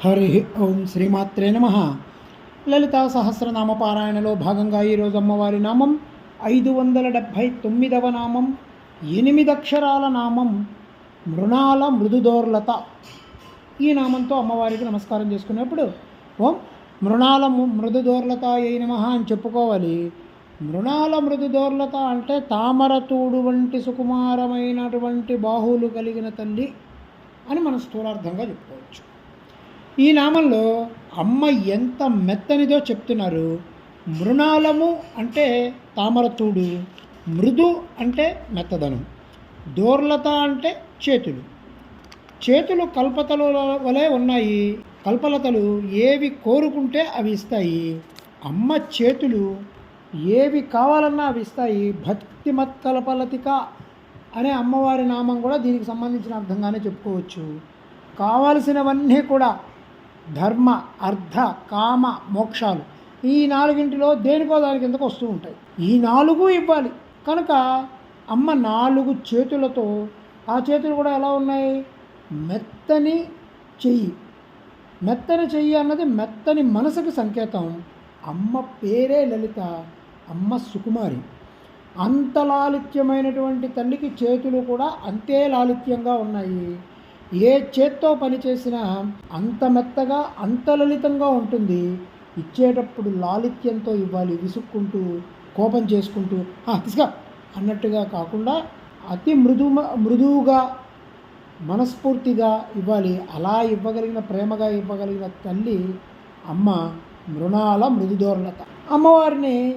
హరి ఓం శ్రీమాత్రే నమ. లలితా సహస్రనామ పారాయణలో భాగంగా ఈరోజు అమ్మవారి నామం ఐదు వందల డెబ్భై తొమ్మిదవ నామం ఎనిమిది అక్షరాల నామం మృణాల మృదుదోర్లత. ఈ నామంతో అమ్మవారికి నమస్కారం చేసుకునేప్పుడు ఓం మృణాల మృదుదోర్లత ఏ నమ అని చెప్పుకోవాలి. మృణాల మృదుదోర్లత అంటే తామరతూడు వంటి సుకుమారమైనటువంటి బాహువులు కలిగిన తల్లి అని మనం స్థూలార్థంగా చెప్పుకోవచ్చు. ఈ నామంలో అమ్మ ఎంత మెత్తనిదో చెప్తున్నారు. మృణాలము అంటే తామరతూడు మృదు అంటే మెత్తదనం దోర్లత అంటే చేతులు. చేతులు కల్పతల వలె ఉన్నాయి. కల్పలతలు ఏవి కోరుకుంటే అవి ఇస్తాయి. అమ్మ చేతులు ఏవి కావాలన్నా అవి ఇస్తాయి. భక్తిమత్ కల్పలతిక అనే అమ్మవారి నామం కూడా దీనికి సంబంధించిన అర్థంగానే చెప్పుకోవచ్చు. కావలసినవన్నీ కూడా ధర్మ అర్థ కామ మోక్షాలు. ఈ నాలుగింటిలో దేనికో దాని కిందకు వస్తూ ఉంటాయి. ఈ నాలుగు ఇవ్వాలి. కనుక అమ్మ నాలుగు చేతులతో ఆ చేతులు కూడా ఎలా ఉన్నాయి? మెత్తని చెయ్యి. మెత్తని చెయ్యి అన్నది మెత్తని మనసుకు సంకేతం. అమ్మ పేరే లలిత అమ్మ సుకుమారి. అంత లాలిత్యమైనటువంటి తల్లికి చేతులు కూడా అంతే లాలిత్యంగా ఉన్నాయి. ఏ చేత్తో పని చేసినా అంత మెత్తగా అంత లలితంగా ఉంటుంది. ఇచ్చేటప్పుడు లాలిత్యంతో ఇవ్వాలి విసుక్కుంటూ కోపం చేసుకుంటూ. "ఆ, అన్నట్టుగా కాకుండా అతి మృదు మృదువుగా మనస్ఫూర్తిగా ఇవ్వాలి. అలా ఇవ్వగలిగిన ప్రేమగా ఇవ్వగలిగిన తల్లి అమ్మ మృణాల మృదుధోరణత అమ్మవారిని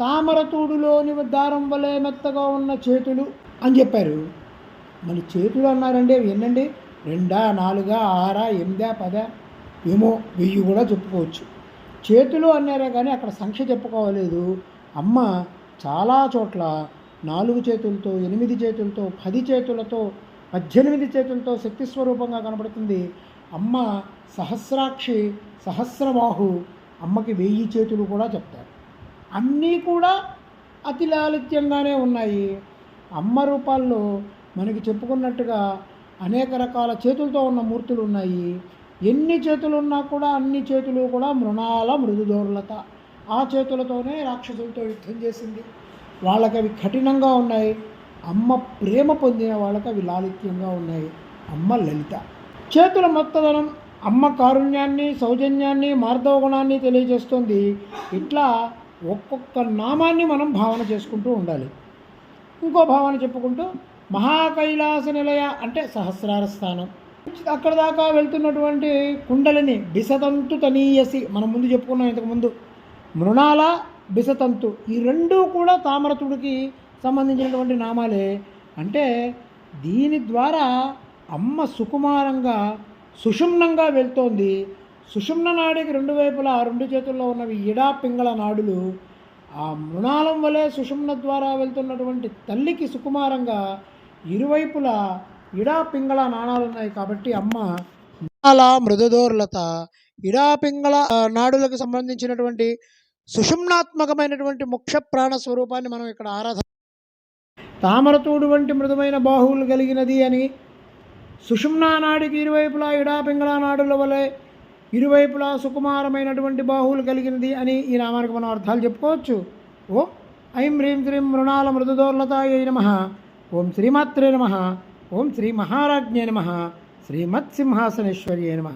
తామరతూడులోని దారం వలె మెత్తగా ఉన్న చేతులు అని చెప్పారు. మళ్ళీ చేతులు అన్నారండి అవి ఎన్నండి? రెండా నాలుగా ఆరా ఎనిమిదా పద ఏమో వెయ్యి కూడా చెప్పుకోవచ్చు. చేతులు అన్నారే కానీ అక్కడ సంఖ్య చెప్పుకోవలేదు అమ్మ చాలా చోట్ల నాలుగు చేతులతో ఎనిమిది చేతులతో పది చేతులతో పద్దెనిమిది చేతులతో శక్తి స్వరూపంగా కనబడుతుంది అమ్మ సహస్రాక్షి సహస్రబాహు అమ్మకి వెయ్యి చేతులు కూడా చెప్తారు. అన్నీ కూడా అతి లాలిత్యంగానే ఉన్నాయి. అమ్మ రూపాల్లో మనకి చెప్పుకున్నట్టుగా అనేక రకాల చేతులతో ఉన్న మూర్తులు ఉన్నాయి ఎన్ని చేతులు ఉన్నా కూడా అన్ని చేతులు కూడా మృణాల మృదుదోర్లత. ఆ చేతులతోనే రాక్షసులతో యుద్ధం చేసింది. వాళ్ళకి అవి కఠినంగా ఉన్నాయి. అమ్మ ప్రేమ పొందిన వాళ్ళకి అవి లాలిత్యంగా ఉన్నాయి. అమ్మ లలిత. చేతుల మొత్తదనం అమ్మ కారుణ్యాన్ని సౌజన్యాన్ని మార్దవ గుణాన్ని తెలియజేస్తుంది. ఇట్లా ఒక్కొక్క నామాన్ని మనం భావన చేసుకుంటూ ఉండాలి. ఇంకో భావన చెప్పుకుంటూ మహాకైలాస నిలయ అంటే సహస్రార స్థానం. అక్కడ దాకా వెళ్తున్నటువంటి కుండలిని బిసతంతు తనీయసి మనం ముందు చెప్పుకున్నాం ఇంతకుముందు. మృణాల బిసతంతు ఈ రెండూ కూడా తామరతుడికి సంబంధించినటువంటి నామాలే. అంటే దీని ద్వారా అమ్మ సుకుమారంగా సుషుమ్నంగా వెళ్తోంది. సుషుమ్న నాడికి రెండు వైపులా రెండు చేతుల్లో ఉన్నవి ఇడా పింగళ నాడులు. ఆ మృణాలం వలె సుషుమ్న ద్వారా వెళ్తున్నటువంటి తల్లికి సుకుమారంగా ఇరువైపులా ఇడా పింగళ నాణాలు ఉన్నాయి కాబట్టి అమ్మ మృణాల మృదుదోర్లత ఇడా పింగళ నాడులకు సంబంధించినటువంటి సుషుమ్నాత్మకమైనటువంటి ముఖ్య ప్రాణ స్వరూపాన్ని మనం ఇక్కడ ఆరాధన తామరతూడు వంటి మృదుమైన బాహువులు కలిగినది అని సుషుమ్నా నాడికి ఇరువైపులా ఇడా పింగళ నాడుల వలె ఇరువైపులా సుకుమారమైనటువంటి బాహువులు కలిగినది అని ఈ నామానికి మనం అర్థాలు చెప్పుకోవచ్చు. ఓ ఐం హ్రీం శ్రీం మృణాల మృదుదోర్లతాయ నమ. ఓం శ్రీమాత్రే నమ ఓం శ్రీ మహారాజ్ఞే నమ శ్రీమత్సింహాసనేశ్వర్యే నమ